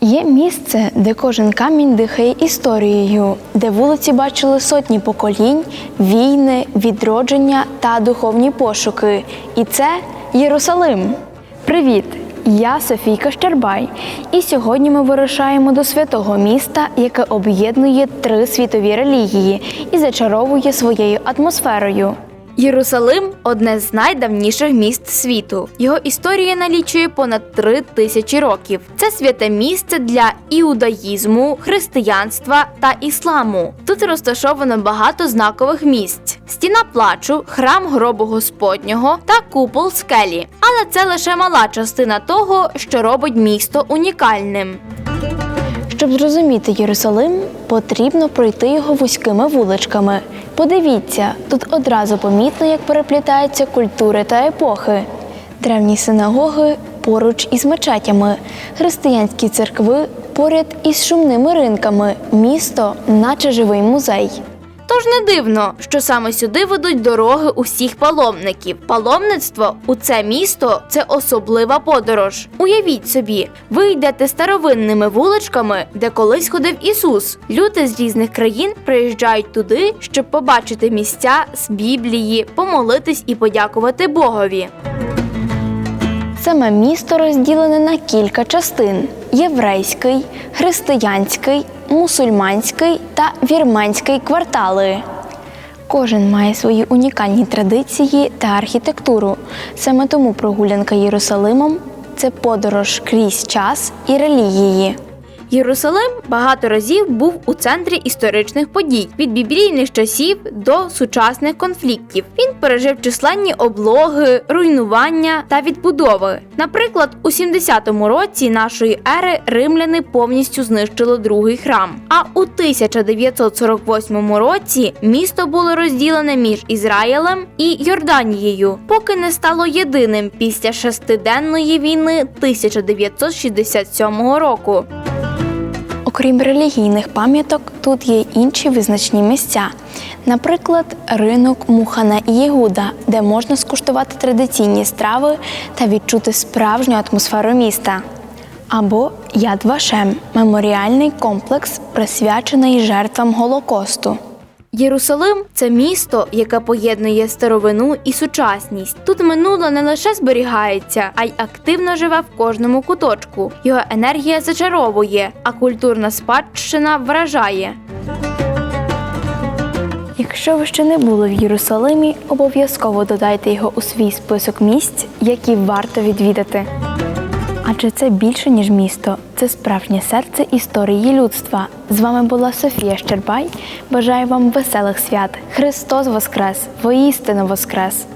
Є місце, де кожен камінь дихає історією, де вулиці бачили сотні поколінь, війни, відродження та духовні пошуки. І це Єрусалим. Привіт! Я Софійка Щербай, і сьогодні ми вирушаємо до святого міста, яке об'єднує три світові релігії і зачаровує своєю атмосферою. Єрусалим одне з найдавніших міст світу. Його історія налічує понад три тисячі років. Це святе місце для іудаїзму, християнства та ісламу. Тут розташовано багато знакових місць: стіна плачу, храм гробу Господнього та купол скелі. Але це лише мала частина того, що робить місто унікальним. Щоб зрозуміти Єрусалим, потрібно пройти його вузькими вуличками. Подивіться, тут одразу помітно, як переплітаються культури та епохи. Древні синагоги поруч із мечетями, християнські церкви поряд із шумними ринками, місто, наче живий музей. Тож не дивно, що саме сюди ведуть дороги усіх паломників. Паломництво у це місто це особлива подорож. Уявіть собі, ви йдете старовинними вуличками, де колись ходив Ісус. Люди з різних країн приїжджають туди, щоб побачити місця з Біблії, помолитись і подякувати Богові. Саме місто розділене на кілька частин: єврейський, християнський, мусульманський та вірменський квартали. Кожен має свої унікальні традиції та архітектуру. Саме тому прогулянка Єрусалимом це подорож крізь час і релігії. Єрусалим багато разів був у центрі історичних подій від біблійних часів до сучасних конфліктів. Він пережив численні облоги, руйнування та відбудови. Наприклад, у 70-му році нашої ери римляни повністю знищили другий храм. А у 1948 році місто було розділене між Ізраїлем і Йорданією, поки не стало єдиним після шестиденної війни 1967 року. Окрім релігійних пам'яток, тут є інші визначні місця. Наприклад, ринок Мухана і Єгуда, де можна скуштувати традиційні страви та відчути справжню атмосферу міста. Або Яд Вашем меморіальний комплекс, присвячений жертвам Голокосту. Єрусалим це місто, яке поєднує старовину і сучасність. Тут минуле не лише зберігається, а й активно живе в кожному куточку. Його енергія зачаровує, а культурна спадщина вражає. Якщо ви ще не були в Єрусалимі, обов'язково додайте його у свій список місць, які варто відвідати. Адже це більше, ніж місто, це справжнє серце історії людства. З вами була Софія Щербай. Бажаю вам веселих свят. Христос Воскрес! Воістину Воскрес!